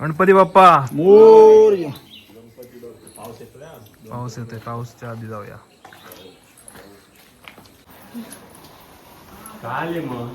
गणपती बाप्पा. मोरया पाऊस येतोय पाऊसच्या आधी जाऊया. चालेल मग?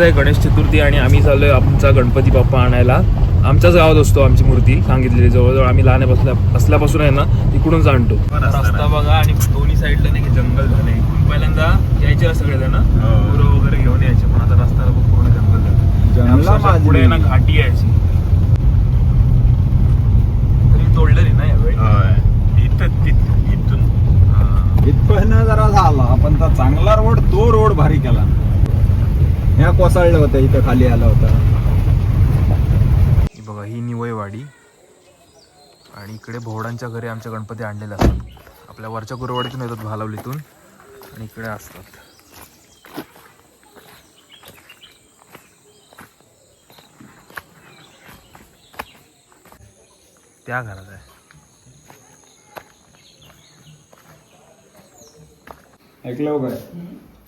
आहे गणेश चतुर्थी आणि आम्ही चाललोय आमचा गणपती बाप्पा आणायला. आमच्याच गावात असतो आमची मूर्ती सांगितलेली जवळजवळ. आम्ही लहान असल्यापासून आहे ना तिकडूनच आणतो रस्ता बघा आणि दोन्ही साईडला नाही की जंगल झाले पहिल्यांदा यायचे सगळे जण गुरं वगैरे घेऊन यायचे. पण आता खूप पूर्ण जंगल झालं पुढे ना घाटी यायची. तरी तोडलेली ना यावेळी? इथून हा. इथपर्यंत जरा झाला पण तर चांगला रोड तो रोड भारी केला ह्या कोसळलं होतं इथं खाली आला होता. ही बघा ही निवयवाडी आणि इकडे भोवडांच्या घरी आमच्या गणपती आणलेले असतात. आपल्या वरच्या गुरुवाडीतून येतात भालावलीतून. आणि इकडे असतात. त्या घरात आहे. ऐकलं काय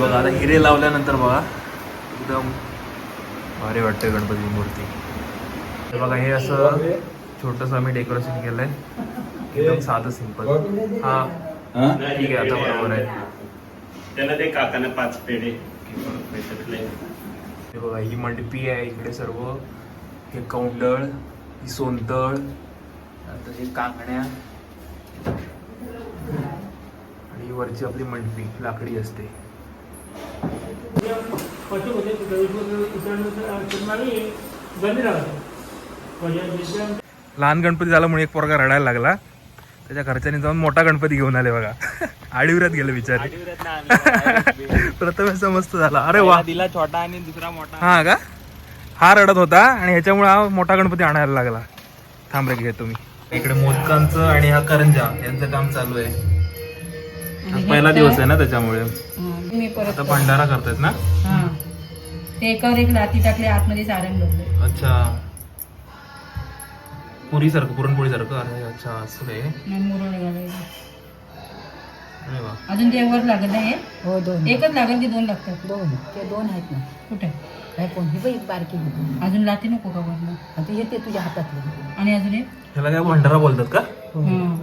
बघा आता हिरे लावल्यानंतर बघा एकदम भारी वाटतंय गणपती मूर्ती. हे बघा हे असं छोटस आम्ही डेकोरेशन केलंय. एकदम साधं सिंपल हा. ठीक आहे आता बरोबर आहे. त्याला ते काकाने पाच पेढे. हे बघा ही मंडपी आहे इकडे सर्व. हे कौंडळ ही सोंतळ नंतर हे काकण्या. आणि ही वरची आपली मंडपी लाकडी असते. लहान गणपती झाल्यामुळे एक पोरगा रडायला लागला. त्याच्या घरच्यांनी जाऊन मोठा गणपती घेऊन आले बघा. आडीवऱ्यात गेले विचार प्रथम मस्त झाला. अरे वा. दिला छोटा आणि दुसरा मोठा. हा का? हा रडत होता आणि ह्याच्यामुळे हा मोठा गणपती आणायला लागला. थांब रे घेतो मी इकडे मोदकांचं आणि हा करंजा यांचं काम चालू आहे. पहिला दिवस आहे ना त्याच्यामुळे. मी परत आता भंडारा करतायत ना? हा. ते एकावर एक लाती टाकले आतमध्ये सारण बघले. अच्छा. पुरी सारखं पुरणपोळी सारखं अरे अच्छा असं आहे मुरळ घालायचं अरे वा. अजून ते वर लागत आहे हो? दोन. एकच लागेल की दोन लागतात? दोन. ते दोन आहेत ना. कुठे? काय कोण? ही बाई बारकी होती. अजून लाती नको का वरनं? आता येते तुझ्या हातातली. आणि अजून एक? ह्याला काय भंडारा बोलतात का? हा.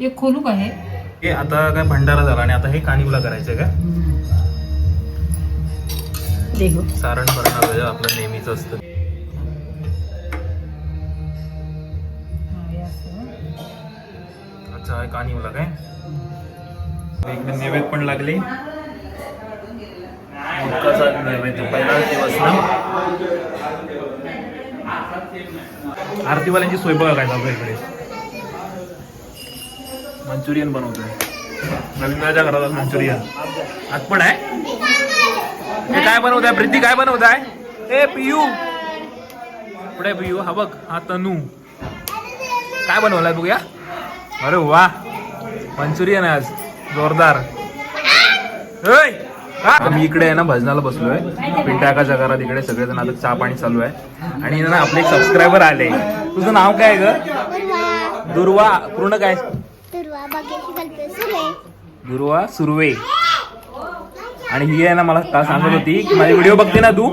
एक खोलू का हे? आता काय भंडारा झाला आणि आता हे कानिवला करायचं का? दे गो सारण करणं वगैरे आपलं नेहमीच असतं. असं. अच्छा हे कानिवला काय? इकडे नैवेद्य पण लागले. नैवेद्य पहिलाच दिवस ना? आरतीवाल्यांची सोय बघा काय आहे इकडे. मंचुरियन बनवतोय. रवींद्राच्या घरात आज मंचुरियन. आज पण आहे. हे काय बनवत आहे प्रीती काय बनवत आहे ए पियू. पुढे पियू? हा बघ हा तनू. काय बनवलाय बघूया? अरे वा. मंचुरियन आहे आज. जोरदार. आम्ही इकडे आहे ना भजनाला बसलोय. पिंटाकाच्या घरात इकडे सगळेजण आता चहा पाणी चालू आहे. आणि ना आपले सबस्क्रायबर आले. तुझं नाव काय ग? दुर्वा. पूर्ण काय? दुर्वा सुर्वे आणि ही आहे ना मला का सांगत होती की माझे व्हिडिओ बघते ना तू?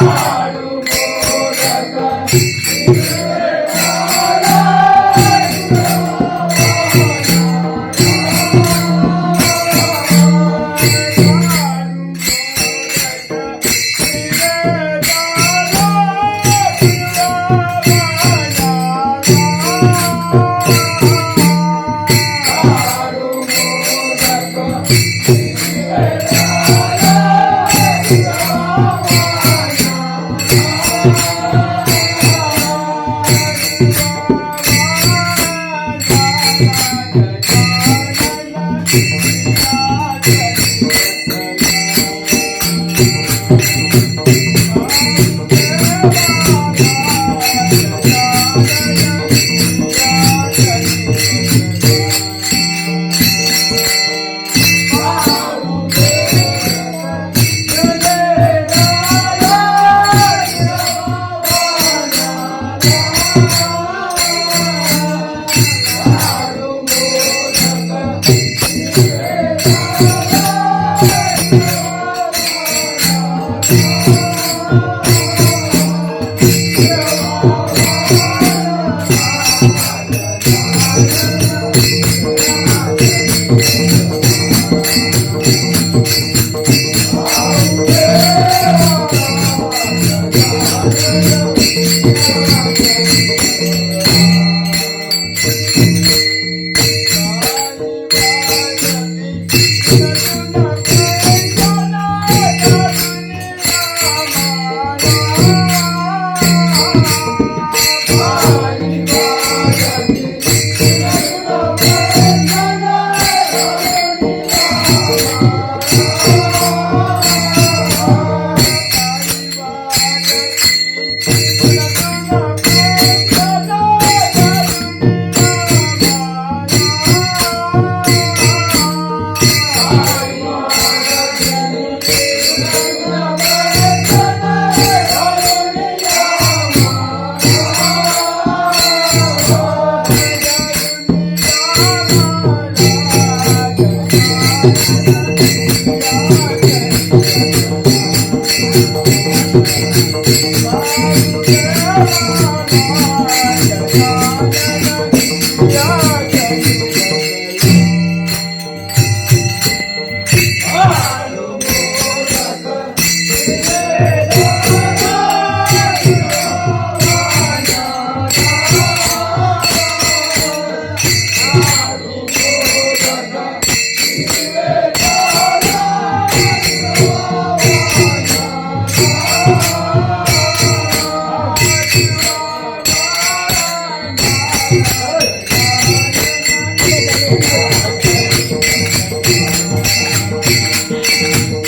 Thank. Thank you.